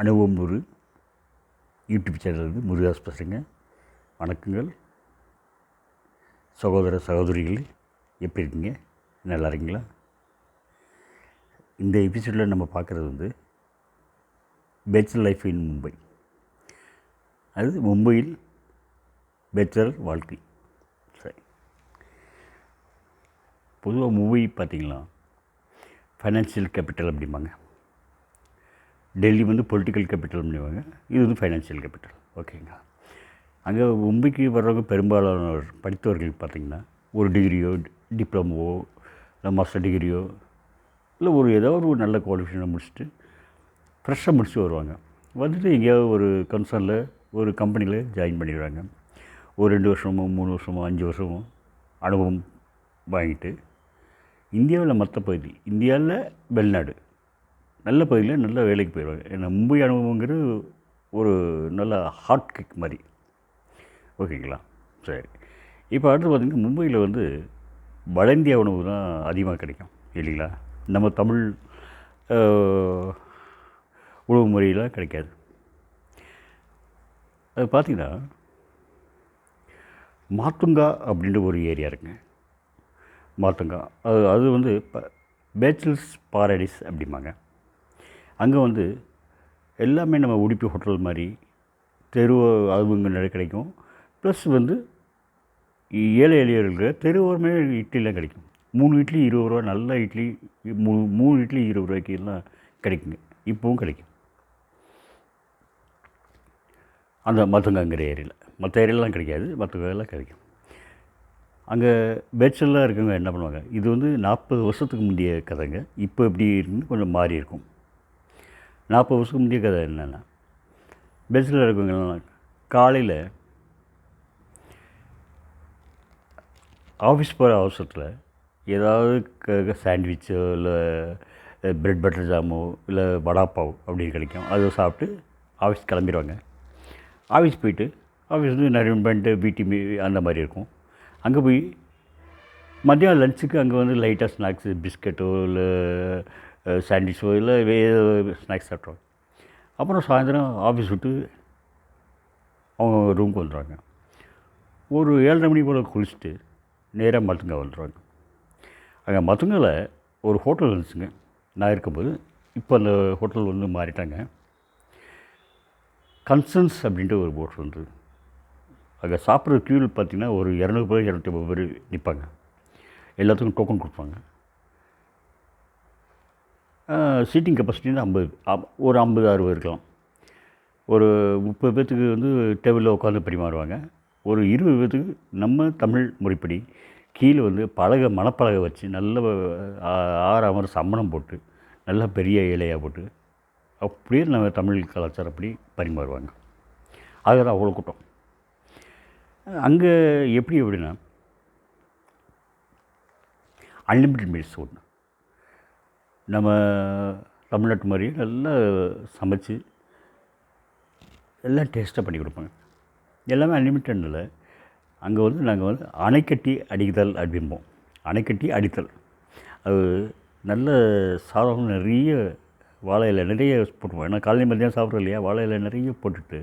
அனுபவம் ஒரு யூடியூப் சேனல்லேருந்து முருகாஸ் பசங்க வணக்கங்கள். சகோதர சகோதரிகள் எப்படி இருக்கீங்க? நல்லா இருக்கீங்களா? இந்த எபிசோடில் நம்ம பார்க்குறது வந்து பேச்சுலர் லைஃப் இன் மும்பை அது மும்பையில் பேச்சுலர் வாழ்க்கை. சரி. பொதுவாக மும்பை பார்த்திங்களா? ஃபைனான்சியல் கேபிட்டல் அப்படிம்பாங்க. டெல்லி வந்து பொலிட்டிக்கல் கேபிட்டல் பண்ணுவாங்க. இது வந்து ஃபைனான்சியல் கேபிட்டல் ஓகேங்களா அங்கே மும்பைக்கு வர்றவங்க பெரும்பாலானவர் படித்தவர்கள் பார்த்திங்கன்னா ஒரு டிகிரியோ டிப்ளமோவோ இல்லை மாஸ்டர் டிகிரியோ இல்லை ஒரு ஏதோ ஒரு நல்ல குவாலிஃபிகேஷனை முடிச்சுட்டு ஃப்ரெஷ்ஷாக முடிச்சுட்டு வருவாங்க. வந்துட்டு எங்கேயாவது ஒரு கன்சர்னில் ஒரு கம்பெனியில் ஜாயின் பண்ணிடுவாங்க ஒரு ரெண்டு வருஷமோ மூணு வருஷமோ அஞ்சு வருஷமோ அனுபவம் வாங்கிட்டு இந்தியாவில் மற்ற பகுதி இந்தியாவில் வெளிநாடு நல்ல பகுதியில் நல்ல வேலைக்கு போயிடுவாங்க. ஏன்னா மும்பை அனுபவங்கிறது ஒரு நல்ல ஹாட் கிக் மாதிரி. ஓகேங்களா? சரி. இப்போ அடுத்து பார்த்திங்கன்னா மும்பையில் வந்து வட இந்தியா உணவு தான் அதிகமாக கிடைக்கும் இல்லைங்களா? நம்ம தமிழ் உணவு முறையில் கிடைக்காது. அது பார்த்திங்கன்னா மாத்துங்கா அப்படின்ற ஒரு ஏரியா இருக்குங்க. மாத்துங்கா. அது அது வந்து பேச்சுலர்ஸ் பாரடைஸ் அப்படிம்பாங்க. அங்கே வந்து எல்லாமே நம்ம உடுப்பி ஹோட்டல் மாதிரி தெரு அதுவும் நிறைய கிடைக்கும். ப்ளஸ் வந்து ஏழை எளியவர்களுக்கு தெருவோரமே இட்லிலாம் கிடைக்கும். மூணு இட்லி இருபது ரூபா நல்ல இட்லி மூணு மூணு இட்லி இருபது ரூபாய்க்கு எல்லாம் கிடைக்குங்க. இப்போவும் கிடைக்கும். அந்த மற்றவங்கிற ஏரியாவில் மற்ற ஏரியாலாம் கிடைக்காது மற்றவங்கெல்லாம் கிடைக்கும். அங்கே பேச்சலாக இருக்கவங்க என்ன பண்ணுவாங்க? இது வந்து நாற்பது வருஷத்துக்கு முந்தைய கதைங்க. இப்போ எப்படி இருக்குன்னு கொஞ்சம் மாறி இருக்கும். நாற்பது வருஷத்துக்கு முந்தைய கதை என்னென்னா பேச்சலாக இருக்கவங்கலாம் காலையில் ஆஃபீஸ் போகிற அவசரத்தில் ஏதாவது க சாண்ட்விச்சோ இல்லை ப்ரெட் பட்டர் ஜாமோ இல்லை வடாப்பாவோ அப்படின்னு கிடைக்கும். அதை சாப்பிட்டு ஆஃபீஸ் கிளம்பிடுவாங்க. ஆஃபீஸ் போயிட்டு ஆஃபீஸ் வந்து நிறைய பண்ணிட்டு பிடி அந்த மாதிரி இருக்கும். அங்கே போய் மதியம் லஞ்சுக்கு அங்கே வந்து லைட்டாக ஸ்நாக்ஸு பிஸ்கட்டோ இல்லை சாண்ட்விச்சோ இல்லை வேறு ஸ்நாக்ஸ் சாப்பிட்ருவாங்க அப்புறம் சாயந்தரம் ஆஃபீஸ் விட்டு அவங்க ரூமுக்கு வந்துடுவாங்க ஒரு ஏழரை மணி போல் குளிச்சுட்டு நேராக மத்துங்கா வந்துடுவாங்க அங்கே மத்துங்காவில் ஒரு ஹோட்டல் இருந்துச்சுங்க நான் இருக்கும்போது இப்போ அந்த ஹோட்டல் வந்து மாறிட்டாங்க கன்சன்ஸ் அப்படின்ட்டு ஒரு ஹோட்டல் இருந்தது அங்கே சாப்பிட்ற க்யூவில் பார்த்திங்கன்னா ஒரு இரநூறு பேர் இரநூத்தி ஐம்பது பேர் நிற்பாங்க எல்லாத்துக்கும் டோக்கன் கொடுப்பாங்க. சீட்டிங் கெப்பாசிட்டி வந்து ஐம்பது ஒரு ஐம்பது அறுபது இருக்கலாம். ஒரு முப்பது பேர்த்துக்கு வந்து டேபிளில் உட்காந்து பரிமாறுவாங்க ஒரு இருபது பேர்த்துக்கு நம்ம தமிழ் முறைப்படி கீழே வந்து பலகை மணப்பலகை வச்சு நல்ல ஆறு அமர் சம்மணம் போட்டு நல்லா பெரிய இலையாக போட்டு அப்படியே நம்ம தமிழ் கலாச்சாரப்படி பரிமாறுவாங்க. அதுதான் அவ்வளோ கூட்டம். அங்கே எப்படி எப்படின்னா அன்லிமிட்டட் மீல்ஸ் ஒன்று நம்ம தமிழ்நாட்டு மாதிரி நல்லா சமைச்சு எல்லாம் டேஸ்ட்டாக பண்ணி கொடுப்பாங்க. எல்லாமே அன்லிமிட்டட் இல்லை. அங்கே வந்து நாங்கள் வந்து அணைக்கட்டி அடித்தல் அப்படிம்போம். அணைக்கட்டி அடித்தல். அது நல்ல சாதம் நிறைய வாழை நிறைய போட்டுருவோம். ஏன்னா காலையில் மதியம் சாப்பிட்றோம் இல்லையா? வாழையில் நிறைய போட்டுட்டு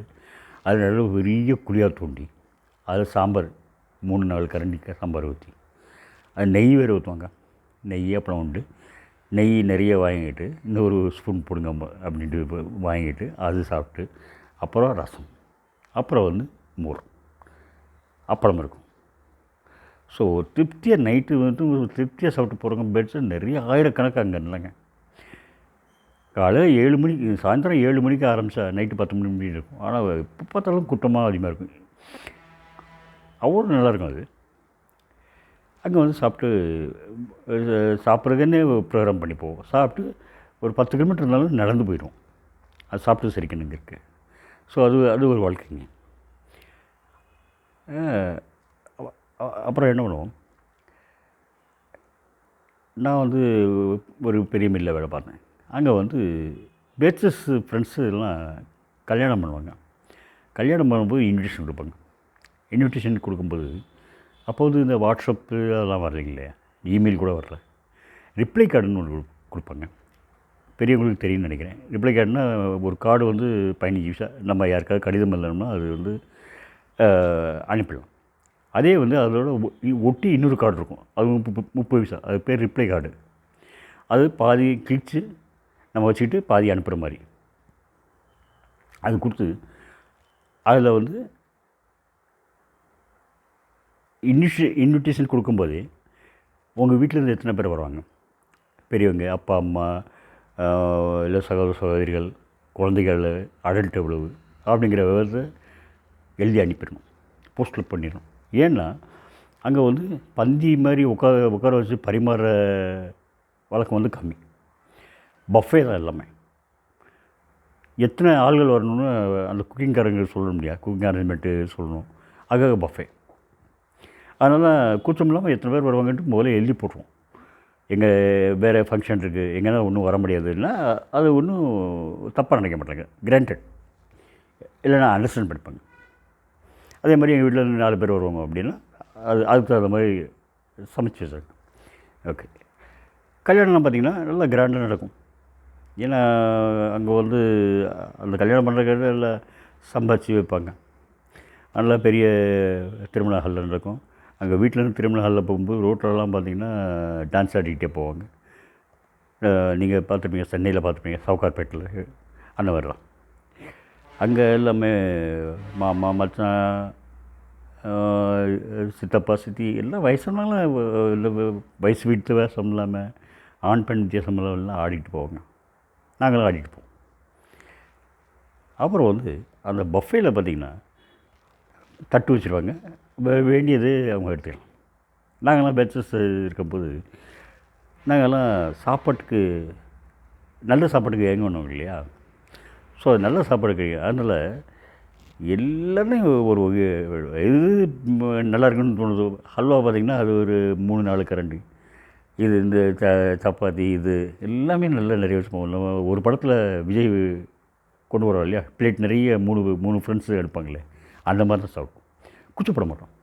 அது நல்ல பெரிய குழியாக தூண்டி அதில் சாம்பார் மூணு நாலு கரண்டிக்காய் சாம்பார் ஊற்றி அது நெய் வேறு ஊற்றுவாங்க நெய் அப்புறம் உண்டு. நெய் நிறைய வாங்கிட்டு இன்னொரு ஸ்பூன் போடுங்க அப்படின்ட்டு வாங்கிட்டு அது சாப்பிட்டு அப்புறம் ரசம். அப்புறம் வந்து மோர். அப்பளம் இருக்கும். ஸோ திருப்தியாக நைட்டு வந்து திருப்தியாக சாப்பிட்டு போகிறவங்க பெட்ஸ் நிறைய ஆயிரக்கணக்கு அங்கே இல்லைங்க காலையில் ஏழு மணிக்கு சாயந்தரம் ஏழு மணிக்கு ஆரம்பித்தா நைட்டு பத்து மணி மணி இருக்கும். ஆனால் எப்போ பார்த்தாலும் கூட்டமாக அதிகமாக இருக்கும். அவ்வளோ நல்லாயிருக்கும் அது. அங்கே வந்து சாப்பிட்டு சாப்பிட்றதுன்னே ப்ரோக்ராம் பண்ணி போவோம். சாப்பிட்டு ஒரு பத்து கிலோமீட்டர் இருந்தாலும் நடந்து போயிடும் அது சாப்பிட்டு சரிக்கணுங்க இருக்குது ஸோ அது அது ஒரு வாழ்க்கைங்க. அப்புறம் என்ன பண்ணுவோம்? நான் வந்து ஒரு பெரிய மில்லில் வேலை பார்த்தேன். அங்கே வந்து பேச்சஸ் ஃப்ரெண்ட்ஸு எல்லாம் கல்யாணம் பண்ணுவாங்க. கல்யாணம் பண்ணும்போது இன்விடேஷன் கொடுப்பாங்க. இன்விடேஷன் கொடுக்கும்போது அப்போது வந்து இந்த வாட்ஸ்அப்பு அதெல்லாம் வரலைங்க இல்லையா இமெயில் கூட வரல. ரிப்ளை கார்டுன்னு ஒன்று கொடுப்பாங்க. பெரியவங்களுக்கு தெரியும்னு நினைக்கிறேன். ரிப்ளை கார்டுனா ஒரு கார்டு வந்து பதினஞ்சு பைசா நம்ம யாருக்காவது கடிதம் இல்லைன்னா அது வந்து அனுப்பிடலாம். அதே வந்து அதோட இ- ஒட்டி இன்னொரு கார்டு இருக்கும். அது முப்பது முப்பது பைசா அது பேர் ரிப்ளை கார்டு அது பாதி கிழிச்சு நம்ம வச்சுக்கிட்டு பாதி அனுப்புகிற மாதிரி. அது கொடுத்து அதில் வந்து இன்விஷ இன்விடேஷன் கொடுக்கும்போது உங்கள் வீட்டிலேருந்து எத்தனை பேர் வருவாங்க? பெரியவங்க அப்பா அம்மா இல்லை சகோதர சகோதரிகள் குழந்தைகள் அடல்ட் எவ்வளவு அப்படிங்கிற விவரத்தை எழுதி அனுப்பிடணும். போஸ்டில் பண்ணிடணும். ஏன்னா அங்கே வந்து பந்தி மாதிரி உட்கார உட்கார வச்சு பரிமாற வழக்கம் வந்து கம்மி. பஃபே தான் எல்லாமே. எத்தனை ஆள்கள் வரணும்னு அந்த குக்கிங்காரங்க சொல்ல முடியாது குக்கிங் அரேஞ்ச்மெண்ட்டு சொல்லணும். ஆக பஃபே அதனால் கூச்சம் இல்லாமல் எத்தனை பேர் வருவாங்கன்ட்டு முதல்ல எழுதி போட்டுருவோம். எங்கள் வேறு ஃபங்க்ஷன் இருக்குது எங்கேனா ஒன்றும் வர முடியாதுன்னா அது ஒன்றும் தப்பாக நினைக்க மாட்டாங்க. கிராண்டட் இல்லைன்னா அண்டர்ஸ்டாண்ட் பண்ணிப்பாங்க. அதே மாதிரி எங்கள் வீட்டில் இருந்து நாலு பேர் வருவாங்க அப்படின்னா அது அதுக்கு தகுந்த மாதிரி சமைச்சு வச்சிருக்கேன் ஓகே கல்யாணம்லாம் பார்த்திங்கன்னா நல்லா கிராண்டாக நடக்கும். ஏன்னா அங்கே வந்து அந்த கல்யாணம் பண்ணுறதுக்கு எல்லாம் சம்பாதிச்சு வைப்பாங்க. நல்லா பெரிய திருமண ஹாலில் நடக்கும். அங்கே வீட்டிலேருந்து திருமண ஹாலில் போகும்போது ரோட்லலாம் பார்த்தீங்கன்னா டான்ஸ் ஆடிக்கிட்டே போவாங்க. நீங்கள் பார்த்துருப்பீங்க சென்னையில் பார்த்துருப்பீங்க சவுகார்பேட்டில் அந்த மாதிரிலாம். அங்கே எல்லாமே மாமா மச்சான் சித்தப்பா சித்தி எல்லாம் வயசானாலும் இல்லை வயசு வீட்டு வேஷம் இல்லாமல் ஆண் பெண் வித்தியாசம் இல்லாம ஆடிட்டு போவாங்க. நாங்களும் ஆடிட்டு போவோம். அப்புறம் வந்து அந்த பஃபேல பார்த்திங்கன்னா தட்டு வச்சுருவாங்க. வேண்டியது அவங்க எடுத்துக்கலாம். நாங்கள்லாம் பேச்சஸ் இருக்கும்போது நாங்கள்லாம் சாப்பாட்டுக்கு நல்ல சாப்பாட்டுக்கு ஏங்கணும் இல்லையா? ஸோ நல்ல சாப்பாடுக்கு அதனால் எல்லாமே ஒரு எது நல்லா இருக்குன்னு தோணுது ஹல்வா பார்த்திங்கன்னா அது ஒரு மூணு நாலு கரண்டி. இது இந்த ச சப்பாத்தி இது எல்லாமே நல்லா நிறைய வச்சுப்போம் நம்ம ஒரு படத்தில் விஜய் கொண்டு வரோம் இல்லையா? பிளேட் நிறைய மூணு மூணு ஃப்ரெண்ட்ஸ் எடுப்பாங்களே அந்த மாதிரி தான் சாப்பிடுவோம். கூச்சப்பட மாட்டோம்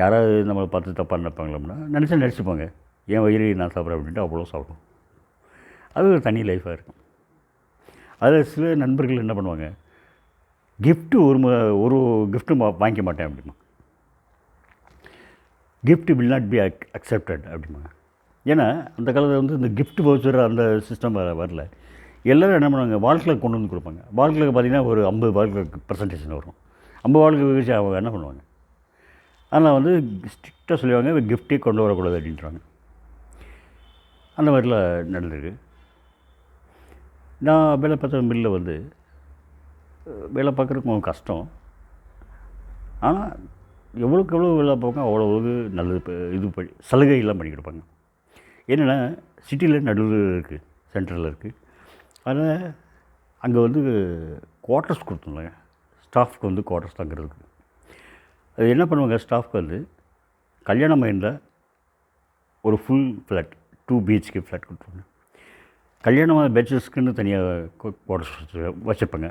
யாராவது நம்மளை பார்த்து தப்பாக நினைப்பாங்களோம்னா நினச்சா நினச்சிப்பாங்க. என் வயிறு நான் சாப்பிட்றேன் அப்படின்ட்டு அவ்வளோ சாப்பிடும். அது ஒரு தனி லைஃபாக இருக்கும். அதில் சில நண்பர்கள் என்ன பண்ணுவாங்க கிஃப்ட்டு ஒரு ம ஒரு கிஃப்ட்டும் வாங்கிக்க மாட்டேன் அப்படிமா கிஃப்ட்டு வில் நாட் பி அக் அக்செப்டட் அப்படிமா ஏன்னா அந்த காலத்தில் வந்து இந்த கிஃப்ட் வவுச்சர் அந்த சிஸ்டம் வர வரல. எல்லோரும் என்ன பண்ணுவாங்க வாழ்க்கையில் கொண்டு வந்து கொடுப்பாங்க. வாழ்க்கையில் பார்த்தீங்கன்னா ஒரு ஐம்பது வாழ்க்கை ப்ரெசன்டேஷன் வரும். ஐம்பது வாழ்க்கை வீழ்ச்சி அவங்க என்ன பண்ணுவாங்க? ஆனால் வந்து ஸ்ட்ரிக்டாக சொல்லுவாங்க கிஃப்ட்டே கொண்டு வரக்கூடாது அப்படின்றாங்க. அந்த மாதிரிலாம் நடந்திருக்கு. நான் வேலை பார்த்த மில்லில் வந்து வேலை பார்க்குறதுக்கு கொஞ்சம் கஷ்டம். ஆனால் எவ்வளோக்கு எவ்வளோ வேலை பார்க்க அவ்வளோவுக்கு நல்லது இப்போ இது பண்ணி சலுகையெல்லாம் பண்ணி கொடுப்பாங்க என்னென்னா சிட்டியில் நடுவில் இருக்குது சென்டரில் இருக்குது அதனால் அங்கே வந்து குவார்ட்டர்ஸ் கொடுத்துருந்தாங்க. ஸ்டாஃப்க்கு வந்து குவார்டர்ஸ் தங்குறதுக்கு. அது என்ன பண்ணுவாங்க ஸ்டாஃப்க்கு வந்து கல்யாணம் மைண்டில் ஒரு full flat two BHK flat கொடுத்துருவாங்க. கல்யாணமாக பேச்சுலர்ஸ்க்குன்னு தனியாக குவார்டர்ஸ் வச்சுருப்பாங்க.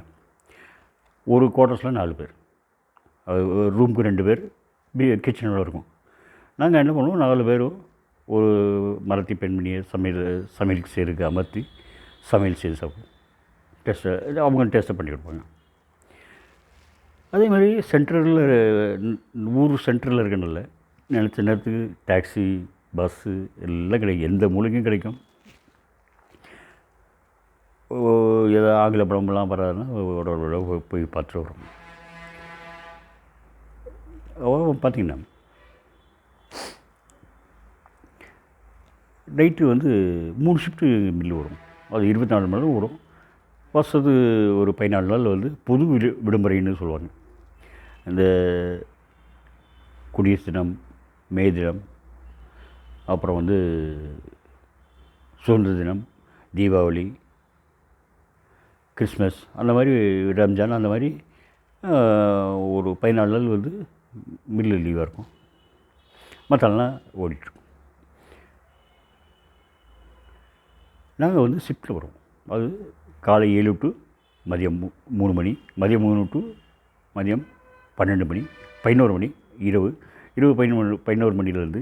ஒரு குவார்டர்ஸில் நாலு பேர். அது ஒரு ரூமுக்கு ரெண்டு பேர் பி கிச்சனோட இருக்கும். நாங்கள் என்ன பண்ணுவோம் நாலு பேரும் ஒரு மரத்தி பெண்மணியை சமையல் சமையலுக்கு செய்கிறதுக்கு அமர்த்தி சமையல் செய்து சாப்பிடுவோம். டெஸ்ட்டை அவங்க டேஸ்ட்டை பண்ணி கொடுப்பாங்க. அதே மாதிரி சென்ட்ரலில் ஊர் சென்ட்ரலில் இருக்கனால நினச்ச நேரத்துக்கு டாக்ஸி பஸ்ஸு எல்லாம் கிடைக்கும். எந்த மூலிகையும் கிடைக்கும். ஏதோ ஆங்கில படம்லாம் வராதுன்னா உடனே போய் பார்த்துட்டு வரும். பார்த்தீங்கன்னா நைட்டு வந்து மூணு ஷிஃப்ட்டு மில்லு வரும். அது இருபத்தி நாலு மணி நேரம் வரும். வருஷத்து ஒரு பதினாலு நாள் வந்து பொது விடு விடுமுறைன்னு சொல்லுவாங்க. இந்த குடியரசு தினம் மே தினம் அப்புறம் வந்து சுதந்திர தினம் தீபாவளி கிறிஸ்மஸ் அந்த மாதிரி ரம்ஜான் அந்த மாதிரி ஒரு பதினாலு நாள் வந்து மில்லு லீவாக இருக்கும். மற்றெல்லாம் ஓடிட்டுருக்கும். நாங்கள் வந்து ஷிஃப்ட்டில் வருவோம். அது காலை ஏழு டு மதியம் மூ மூணு மணி மதியம் மூணு டு மதியம் பன்னெண்டு மணி பதினோரு மணி இரவு. இரவு பதினொன்று பதினோரு மணிலேருந்து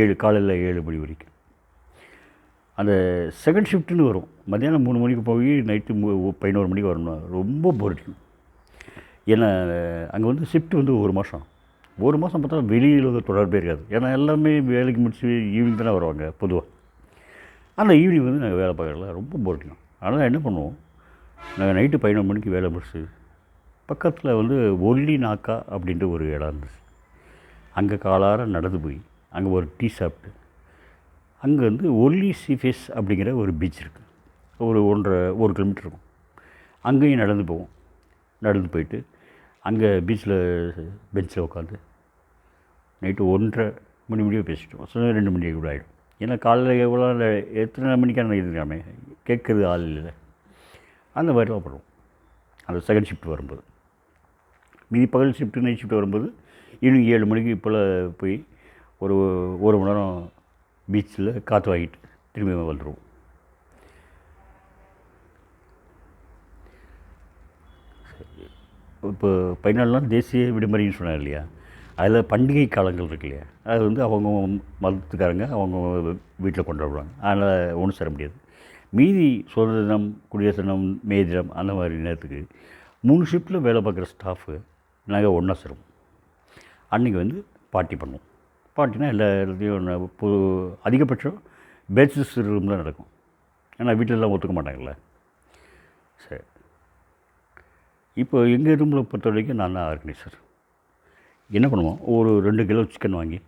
ஏழு காலையில் ஏழு மணி வரைக்கும். அந்த செகண்ட் ஷிஃப்ட்டுன்னு வரும். மத்தியானம் மூணு மணிக்கு போய் நைட்டு மூ பதினோரு மணிக்கு வரணும். ரொம்ப போர் அடிக்கும். ஏன்னா அங்கே வந்து ஷிஃப்ட் வந்து ஒரு மாதம் ஒரு மாதம் பார்த்தா வெளியில் வந்து தொடர்பே இருக்காது. ஏன்னா எல்லாமே வேலைக்கு முடிச்சு ஈவினிங் தானே வருவாங்க பொதுவாக அந்த ஈவினிங் வந்து நாங்கள் வேலை பார்க்கறதுல ரொம்ப போர் அடிக்கும். அதனால் என்ன பண்ணுவோம்? நாங்கள் நைட்டு பதினொரு மணிக்கு வேலை முடிச்சு பக்கத்தில் வந்து ஒல்லி நாக்கா அப்படின்ட்டு ஒரு இடம் இருந்துச்சு. அங்கே காலார நடந்து போய் அங்கே ஒரு டீ சாப்பிட்டு அங்கே வந்து ஒல்லி சீஃபேஸ் அப்படிங்கிற ஒரு பீச் இருக்குது ஒரு ஒன்றரை ஒரு கிலோமீட்டர் இருக்கும். அங்கேயும் நடந்து போவோம். நடந்து போயிட்டு அங்கே பீச்சில் பெஞ்சில் உட்காந்து நைட்டு ஒன்றரை மணி முடிய பேசிட்டோம். சில ரெண்டு மணி கூட ஆகிடும் ஏன்னா காலையில் எவ்வளோ எத்தனை மணிக்கான இருக்காமே கேட்குறது ஆள் இல்லை அந்த மாதிரிலாம் பண்ணுவோம். அந்த செகண்ட் ஷிஃப்ட் வரும்போது. மீதி பகல் ஷிஃப்ட்டு நைட் ஷிஃப்ட் வரும்போது ஈவினிங் ஏழு மணிக்கு போல் போய் ஒரு ஒரு மணி நேரம் பீச்சில் காற்று வாங்கிட்டு திரும்பி வந்துடுவோம் இப்போ பதினாலு தேசிய விடுமுறைன்னு சொன்னார் இல்லையா? அதில் பண்டிகை காலங்கள் இருக்கு இல்லையா? அது வந்து அவங்க மதத்துக்காரங்க அவங்க வீட்டில் கொண்டாடுவாங்க அதனால் ஒன்றும் சேர முடியாது. மீதி சுதந்திர தினம் குடியரசு தினம் மே தினம் அந்த மாதிரி நேரத்துக்கு மூணு ஷிஃப்ட்டில் வேலை பார்க்குற ஸ்டாஃபு நாங்கள் ஒன்றா சேருவோம். அன்றைக்கி வந்து பார்ட்டி பண்ணுவோம். பார்ட்டினா எல்லா இடத்துலையும் ந- அதிகபட்சம் பேச்சஸ் ரூமில் நடக்கும். ஏன்னா வீட்டிலலாம் ஒத்துக்க மாட்டாங்கல்ல. சரி. இப்போ எங்கள் ரூமில் பொறுத்த வரைக்கும் நான் தான் ஆர்கனைசர் என்ன பண்ணுவோம்? ஒரு ரெண்டு கிலோ சிக்கன் வாங்கி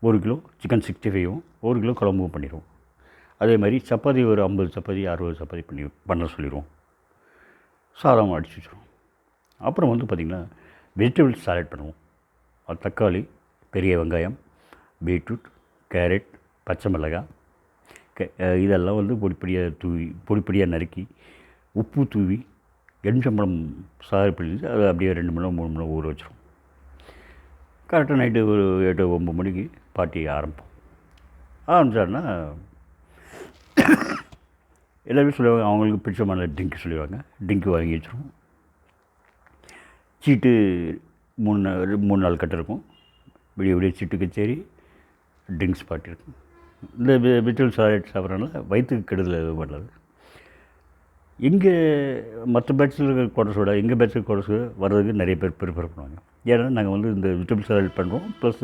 ஒரு கிலோ சிக்கன் சிக்ஸ்டி ஃபைவும் ஒரு கிலோ குழம்பும் பண்ணிடுவோம். அதே மாதிரி சப்பாத்தி ஒரு ஐம்பது சப்பாத்தி அறுபது சப்பாத்தி பண்ணி பண்ண சொல்லிடுவோம். சாதம் அடிச்சு வச்சுருவோம். அப்புறம் வந்து பார்த்திங்கன்னா வெஜிடபிள்ஸ் சாலட் பண்ணுவோம். அது தக்காளி பெரிய வெங்காயம் பீட்ரூட் கேரட் பச்சை மிளகாய் இதெல்லாம் வந்து பொடிப்பொடியாக தூவி பொடி பொடியாக நறுக்கி உப்பு தூவி எலுமிச்சம்பழம் சாறு பிழிஞ்சு அதை அப்படியே ரெண்டு மணி நேரம் மூணு மணி நேரம் ஊற வச்சிரும் கரெக்டாக நைட்டு ஒரு எட்டு ஒம்பது மணிக்கு பார்ட்டி ஆரம்பிப்போம். ஆரம்பிச்சாருன்னா எல்லாருமே சொல்லுவாங்க அவங்களுக்கு பிடிச்சமான ட்ரிங்க் சொல்லுவாங்க. ட்ரிங்க் வாங்கி வச்சிருவோம். சீட்டு மூணு நாள் மூணு நாள் கட்டிருக்கும் விடிய விடிய சீட்டு கச்சேரி ட்ரிங்க்ஸ் பாட்டி இருக்கும். இந்த விட்டல் சாலட் சாப்பிட்றதுனால வயிற்றுக்கு கெடுதல் எதுவும் பண்ணாது. இங்கே மற்ற பேட்சில் இருக்கிற குவார்டர்ஸோட எங்கள் பேட்சில் குவார்டர்ஸ் வர்றதுக்கு நிறைய பேர் ப்ரிஃபர் பண்ணுவாங்க. ஏன்னா நாங்கள் வந்து இந்த விட்டபிள் சாலட் பண்ணுறோம் ப்ளஸ்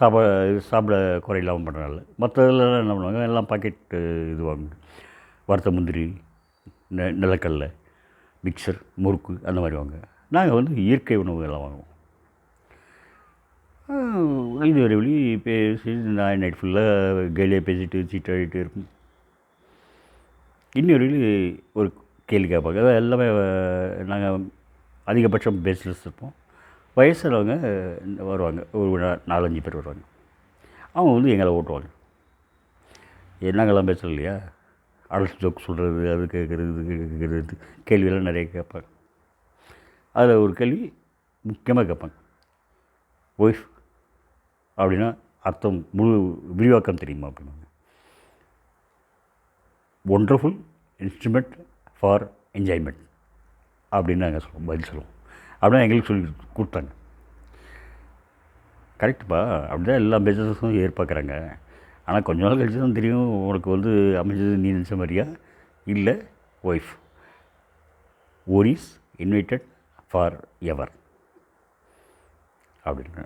சாப்பிட சாப்பிட குறையில்லாமல் பண்ணுறனால மற்றதெல்லாம் என்ன பண்ணுவாங்க? எல்லாம் பாக்கெட் இது வாங்குங்க வறுத்த முந்திரி நெ நிலக்கடலை மிக்சர் முறுக்கு அந்த மாதிரி வாங்க. நாங்கள் வந்து இயற்கை உணவுகள்லாம் வாங்குவோம். இது ஒரு வழி பேசி நான் நைட் ஃபுல்லாக கேலியாக பேசிட்டு சீட்டாடிட்டு இருப்போம். இன்னொரு வழி ஒரு கேள்வி கேட்பாங்க. அதாவது எல்லாமே நாங்கள் அதிகபட்சம் பேஸ்லெஸ் இருப்போம். வயசானவங்க வருவாங்க. ஒரு நாலஞ்சு பேர் வருவாங்க. அவங்க வந்து எங்களை ஓட்டுவாங்க. என்னங்கெல்லாம் பேசல இல்லையா? அரசு ஜோக் சொல்கிறது அது கேட்குறது இது கேட்குறது கேள்வியெல்லாம் நிறைய கேட்பாங்க. அதில் ஒரு கேள்வி முக்கியமாக கேட்பாங்க. ஒய்ஃப் அப்படின்னா அர்த்தம் முழு விரிவாக்கம் தெரியுமா? அப்படின்னாங்க. ஒண்டர்ஃபுல் இன்ஸ்ட்ருமெண்ட் ஃபார் என்ஜாய்மெண்ட் அப்படின்னு நாங்கள் சொல்லுவோம் பதில் சொல்லுவோம். அப்படின்னா எங்களுக்கு சொல்லி கொடுத்தாங்க. கரெக்டுப்பா அப்படி தான் எல்லா பிஸ்னஸும் எதிர்பார்க்குறாங்க ஆனால் கொஞ்ச நாள் கழிச்சு தான் தெரியும் உனக்கு வந்து அமைஞ்சது நீ நினச்ச மாதிரியா? இல்லை ஒய்ஃப் ஒரிஸ் இன்வைட்டட் ஃபார் எவர் அப்படின்னு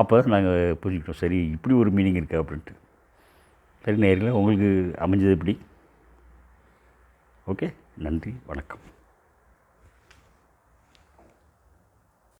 அப்போ நாங்கள் புரிஞ்சுக்கிட்டோம் சரி இப்படி ஒரு மீனிங் இருக்குது அப்படின்ட்டு. சரி நேரில் உங்களுக்கு அமைஞ்சது எப்படி? ஓகே நன்றி வணக்கம்.